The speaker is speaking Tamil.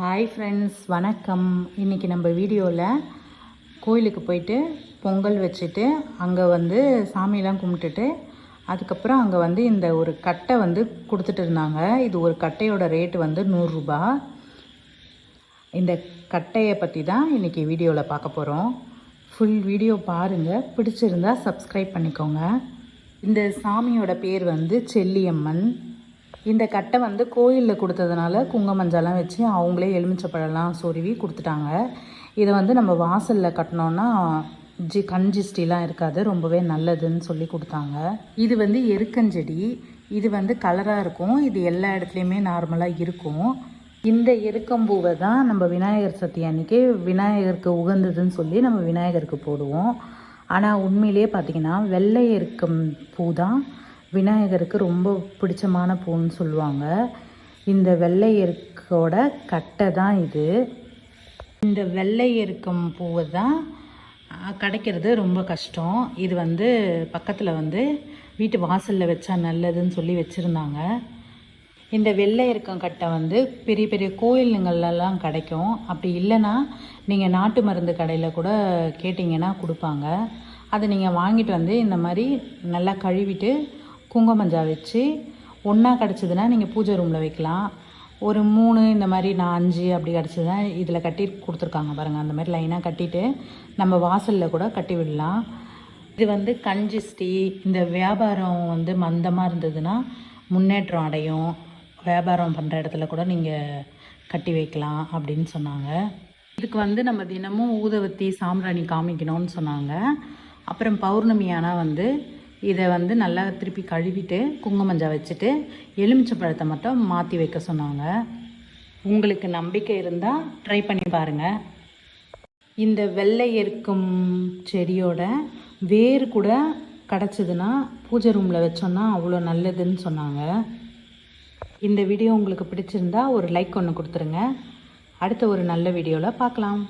ஹாய் ஃப்ரெண்ட்ஸ் வணக்கம். இன்றைக்கி நம்ம வீடியோவில் கோயிலுக்கு போயிட்டு பொங்கல் வச்சுட்டு அங்கே வந்து சாமியெல்லாம் கும்பிட்டுட்டு அதுக்கப்புறம் அங்கே வந்து இந்த ஒரு கட்டை வந்து கொடுத்துட்டு இருந்தாங்க. இது ஒரு கட்டையோட ரேட்டு வந்து நூறுரூபா இந்த கட்டையை பற்றி தான் இன்றைக்கி வீடியோவில் பார்க்க போகிறோம் ஃபுல் வீடியோ பாருங்கள் பிடிச்சிருந்தா சப்ஸ்கிரைப் பண்ணிக்கோங்க. இந்த சாமியோட பேர் வந்து செல்லியம்மன். இந்த கட்டை வந்து கோயிலில் கொடுத்ததுனால குங்குமஞ்சள்லாம் வச்சு அவங்களே எலுமிச்சப்பழம்லாம் சொருவி கொடுத்துட்டாங்க. இதை வந்து நம்ம வாசலில் கட்டினோன்னா ஜி கஞ்சிஸ்டிலாம் இருக்காது. ரொம்பவே நல்லதுன்னு சொல்லி கொடுத்தாங்க. இது வந்து எருக்கஞ்செடி. இது வந்து கலராக இருக்கும். இது எல்லா இடத்துலையுமே நார்மலாக இருக்கும். இந்த எருக்கம்பூவை தான் நம்ம விநாயகர் சக்தி அன்னைக்கு விநாயகருக்கு உகந்ததுன்னு சொல்லி நம்ம விநாயகருக்கு போடுவோம். ஆனால் உண்மையிலேயே பார்த்திங்கன்னா வெள்ளை எருக்கம் பூ தான் விநாயகருக்கு ரொம்ப பிடிச்சமான பூன்னு சொல்லுவாங்க. இந்த வெள்ளை எருக்கோட கட்டை தான் இது. இந்த வெள்ளை எருக்கம் பூவை தான் கிடைக்கிறது ரொம்ப கஷ்டம். இது வந்து பக்கத்தில் வந்து வீட்டு வாசலில் வச்சா நல்லதுன்னு சொல்லி வச்சுருந்தாங்க. இந்த வெள்ளை எருக்கம் கட்டை வந்து பெரிய பெரிய கோயிலுங்கள்லாம் கிடைக்கும். அப்படி இல்லைன்னா நீங்கள் நாட்டு மருந்து கடையில் கூட கேட்டிங்கன்னா கொடுப்பாங்க. அதை நீங்கள் வாங்கிட்டு வந்து இந்த மாதிரி நல்லா கழுவிட்டு குங்குமஞ்சா வச்சு ஒன்றா கிடச்சிதுன்னா நீங்கள் பூஜை ரூமில் வைக்கலாம். ஒரு மூணு இந்த மாதிரி நான் அஞ்சு அப்படி கிடச்சிதுன்னா இதில் கட்டி கொடுத்துருக்காங்க பாருங்கள் அந்த மாதிரி லைனாக கட்டிட்டு நம்ம வாசலில் கூட கட்டி விடலாம். இது வந்து கஞ்சிஸ்டி இந்த வியாபாரம் வந்து மந்தமாக இருந்ததுன்னா முன்னேற்றம் அடையும். வியாபாரம் பண்ணுற இடத்துல கூட நீங்கள் கட்டி வைக்கலாம் அப்படின்னு சொன்னாங்க. இதுக்கு வந்து நம்ம தினமும் ஊதவத்தி சாம்பிராணி காமிக்கணும்னு சொன்னாங்க. அப்புறம் பௌர்ணமி ஆனால் வந்து இதை வந்து நல்லா திருப்பி கழுவிட்டு குங்குமஞ்சா வச்சுட்டு எலுமிச்சை பழத்தை மட்டும் மாற்றி வைக்க சொன்னாங்க. உங்களுக்கு நம்பிக்கை இருந்தால் ட்ரை பண்ணி பாருங்கள் இந்த வெள்ளை எருக்கும் செடியோட வேர் கூட கிடச்சிதுன்னா பூஜை ரூமில் வச்சோன்னா அவ்வளோ நல்லதுன்னு சொன்னாங்க. இந்த வீடியோ உங்களுக்கு பிடிச்சிருந்தா ஒரு லைக் ஒன்று கொடுத்துருங்க. அடுத்த ஒரு நல்ல வீடியோவில் பார்க்கலாம்.